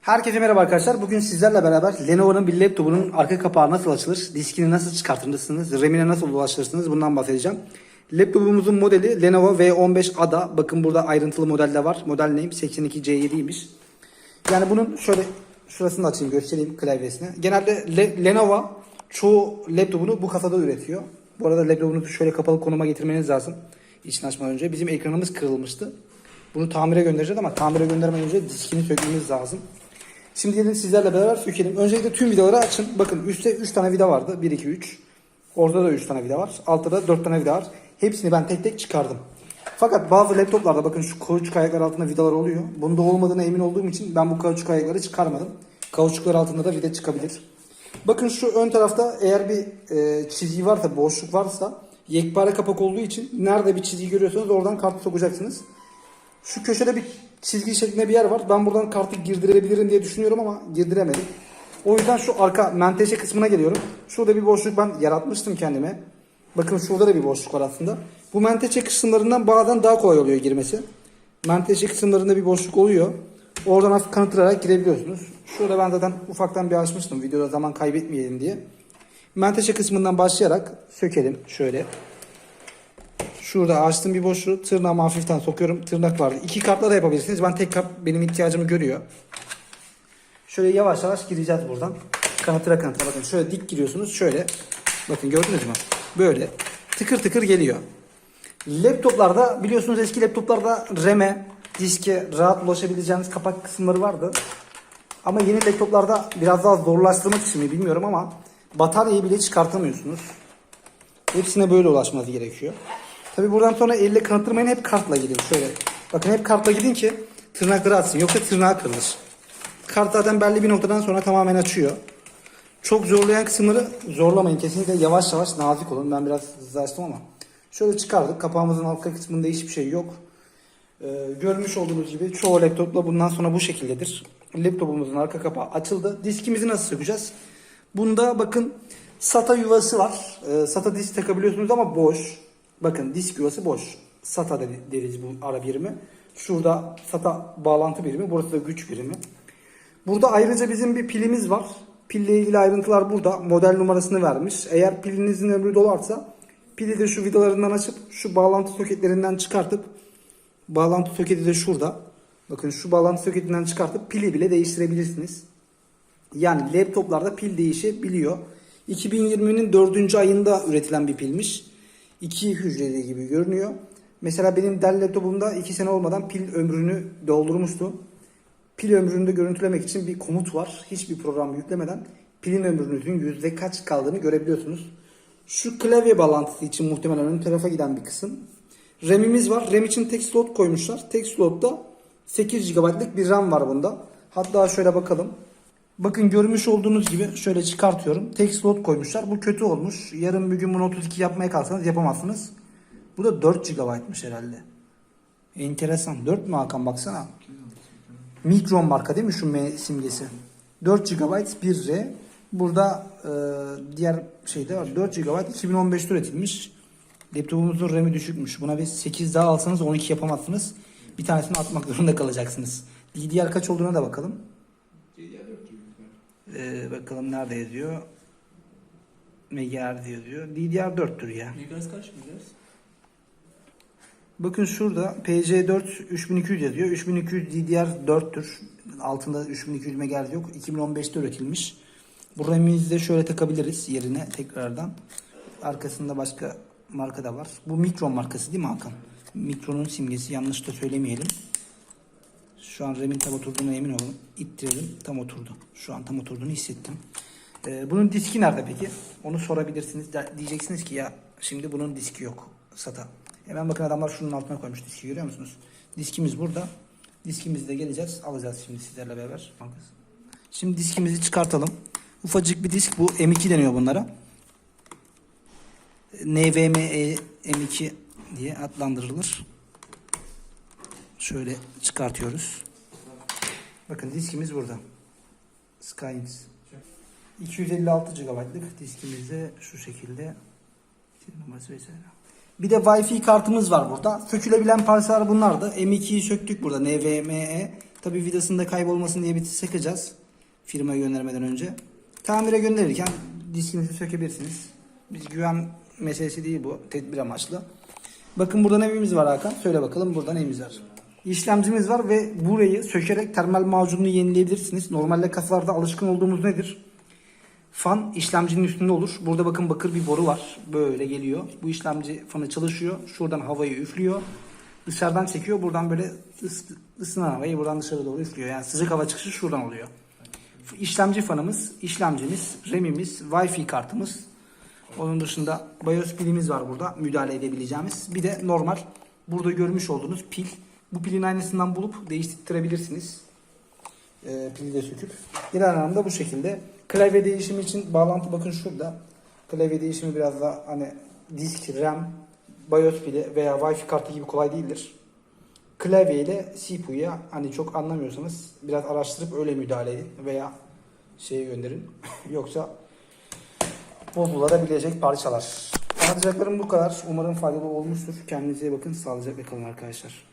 Herkese merhaba arkadaşlar. Bugün sizlerle beraber Lenovo'nun bir laptopunun arka kapağı nasıl açılır, diskini nasıl çıkartırsınız, RAM'ine nasıl ulaştırırsınız bundan bahsedeceğim. Laptopumuzun modeli Lenovo V15 Ada. Bakın burada ayrıntılı modelde var. Model name 82C7'ymiş. Yani bunun şöyle şurasını açayım göstereyim klavyesine. Genelde Le- Lenovo çoğu laptopunu bu kasada üretiyor. Bu arada laptopunuzu şöyle kapalı konuma getirmeniz lazım. İçini açmadan önce. Bizim ekranımız kırılmıştı. Bunu tamire göndereceğiz ama tamire göndermeden önce diskini sökmemiz lazım. Şimdi gelin sizlerle beraber sökelim. Öncelikle tüm vidaları açın. Bakın üstte 3 tane vida vardı. 1, 2, 3. Orada da 3 tane vida var. Altta da 4 tane vida var. Hepsini ben tek tek çıkardım. Fakat bazı laptoplarda bakın şu kauçuk ayaklar altında vidalar oluyor. Bunda olmadığına emin olduğum için ben bu kauçuk ayakları çıkarmadım. Kauçuklar altında da vida çıkabilir. Bakın şu ön tarafta eğer bir e, çizgi varsa, boşluk varsa yekpare kapak olduğu için nerede bir çizgi görüyorsanız oradan kartı sokacaksınız. Şu köşede bir çizgi şeklinde bir yer var. Ben buradan kartı girdirebilirim diye düşünüyorum ama girdiremedim. O yüzden şu arka menteşe kısmına geliyorum. Şurada bir boşluk ben yaratmıştım kendime. Bakın şurada da bir boşluk var aslında. Bu menteşe kısımlarından bazen daha kolay oluyor girmesi. Menteşe kısımlarında bir boşluk oluyor. Oradan hafif kanıtlayarak girebiliyorsunuz. Şurada ben zaten ufaktan bir açmıştım videoda zaman kaybetmeyelim diye. Menteşe kısmından başlayarak sökelim şöyle. Şurada açtım bir boşluğu. Tırnağımı hafiften sokuyorum. Tırnak vardı. İki kartla da yapabilirsiniz. Ben tek kart benim ihtiyacımı görüyor. Şöyle yavaş yavaş gireceğiz buradan. Kanıtıra kanıtıra bakın. Şöyle dik giriyorsunuz. Şöyle. Bakın gördünüz mü? Böyle. Tıkır tıkır geliyor. Laptoplarda biliyorsunuz eski laptoplarda RAM'e, diske rahat ulaşabileceğiniz kapak kısımları vardı. Ama yeni laptoplarda biraz daha zorlaştırmak için mi bilmiyorum ama bataryayı bile çıkartamıyorsunuz. Hepsine böyle ulaşmanız gerekiyor. Tabi buradan sonra elle kanıttırmayın hep kartla gidin. Şöyle. Bakın hep kartla gidin ki tırnakları atsın. Yoksa tırnağı kırılır. Kart zaten belli bir noktadan sonra tamamen açıyor. Çok zorlayan kısımları zorlamayın. Kesinlikle yavaş yavaş nazik olun. Ben biraz hızlı açtım ama. Şöyle çıkardık. Kapağımızın arka kısmında hiçbir şey yok. Ee, görmüş olduğunuz gibi çoğu laptopla bundan sonra bu şekildedir. Laptopumuzun arka kapağı açıldı. Diskimizi nasıl sökeceğiz? Bunda bakın SATA yuvası var. Ee, SATA disk takabiliyorsunuz ama boş. Bakın disk yuvası boş. SATA deriz bu ara birimi. Şurada SATA bağlantı birimi. Burası da güç birimi. Burada ayrıca bizim bir pilimiz var. Pille ilgili ayrıntılar burada. Model numarasını vermiş. Eğer pilinizin ömrü dolarsa pili de şu vidalarından açıp şu bağlantı soketlerinden çıkartıp bağlantı soketi de şurada. Bakın şu bağlantı soketinden çıkartıp pili bile değiştirebilirsiniz. Yani laptoplarda pil değişebiliyor. 2020'nin 4. ayında üretilen bir pilmiş. İki hücreli gibi görünüyor. Mesela benim Dell laptopumda 2 sene olmadan pil ömrünü doldurmuştu. Pil ömrünü de görüntülemek için bir komut var. Hiçbir program yüklemeden pilin ömrünüzün yüzde kaç kaldığını görebiliyorsunuz. Şu klavye bağlantısı için muhtemelen ön tarafa giden bir kısım. RAM'imiz var. RAM için tek slot koymuşlar. Tek slotta 8 GB'lık bir RAM var bunda. Hatta şöyle bakalım. Bakın görmüş olduğunuz gibi şöyle çıkartıyorum. Tek slot koymuşlar. Bu kötü olmuş. Yarın bir gün bunu 32 yapmaya kalksanız yapamazsınız. Bu da 4 GB'mış herhalde. Enteresan. 4 mü Hakan baksana. Mikron marka değil mi şu M simgesi? 4 GB 1 R. Burada e, diğer şeyde var. 4 GB 2015'te üretilmiş. Laptopumuzun RAM'i düşükmüş. Buna bir 8 daha alsanız 12 yapamazsınız. Bir tanesini atmak zorunda kalacaksınız. DDR kaç olduğuna da bakalım. Ee, bakalım nerede yazıyor. Megahertz yazıyor. DDR 4'tür ya. Megas kaç megas? Bakın şurada PC4 3200 yazıyor. 3200 DDR4'tür. Altında 3200 MHz yok. 2015'te üretilmiş. Bu RAM'imizi de şöyle takabiliriz yerine tekrardan. Arkasında başka marka da var. Bu Mikron markası değil mi Hakan? Mikron'un simgesi yanlış da söylemeyelim. Şu an RAM'in tam oturduğuna emin olun. İttirelim. Tam oturdu. Şu an tam oturduğunu hissettim. Ee, bunun diski nerede peki? Onu sorabilirsiniz. De- Diyeceksiniz ki ya şimdi bunun diski yok. SATA. Hemen bakın adamlar şunun altına koymuş diski görüyor musunuz? Diskimiz burada. Diskimizi de geleceğiz. Alacağız şimdi sizlerle beraber. Şimdi diskimizi çıkartalım. Ufacık bir disk bu. M2 deniyor bunlara. NVMe M2 diye adlandırılır. Şöyle çıkartıyoruz. Bakın diskimiz burada. Skynes. 256 GB'lık diskimizde şu şekilde. Bir de Wi-Fi kartımız var burada. Sökülebilen parçalar bunlardı. M2'yi söktük burada. NVMe Tabi vidasında kaybolmasın diye bir sıkacağız. Firmaya göndermeden önce. Tamire gönderirken diskinizi sökebilirsiniz. Biz güven meselesi değil bu. Tedbir amaçlı. Bakın burada neyimiz var Hakan? Söyle bakalım burada neyimiz var? İşlemcimiz var ve burayı sökerek termal macununu yenileyebilirsiniz. Normalde kasalarda alışkın olduğumuz nedir? Fan işlemcinin üstünde olur. Burada bakın bakır bir boru var. Böyle geliyor. Bu işlemci fanı çalışıyor. Şuradan havayı üflüyor. Dışarıdan çekiyor. Buradan böyle ıs, ısınan havayı buradan dışarı doğru üflüyor. Yani sıcak hava çıkışı şuradan oluyor. İşlemci fanımız, işlemcimiz, RAM'imiz, Wi-Fi kartımız. Onun dışında BIOS pilimiz var burada müdahale edebileceğimiz. Bir de normal burada görmüş olduğunuz pil. Bu pilin aynısından bulup değiştirebilirsiniz. Ee, pili de söküp. Genel anlamda bu şekilde. Klavye değişimi için bağlantı bakın şurada. Klavye değişimi biraz da hani disk, RAM, BIOS pili veya Wi-Fi kartı gibi kolay değildir. Klavye ile CPU'ya hani çok anlamıyorsanız biraz araştırıp öyle müdahale edin veya şeye gönderin. Yoksa bozulabilecek parçalar. Anlatacaklarım bu kadar. Umarım faydalı olmuştur. Kendinize iyi bakın. Sağlıcakla kalın arkadaşlar.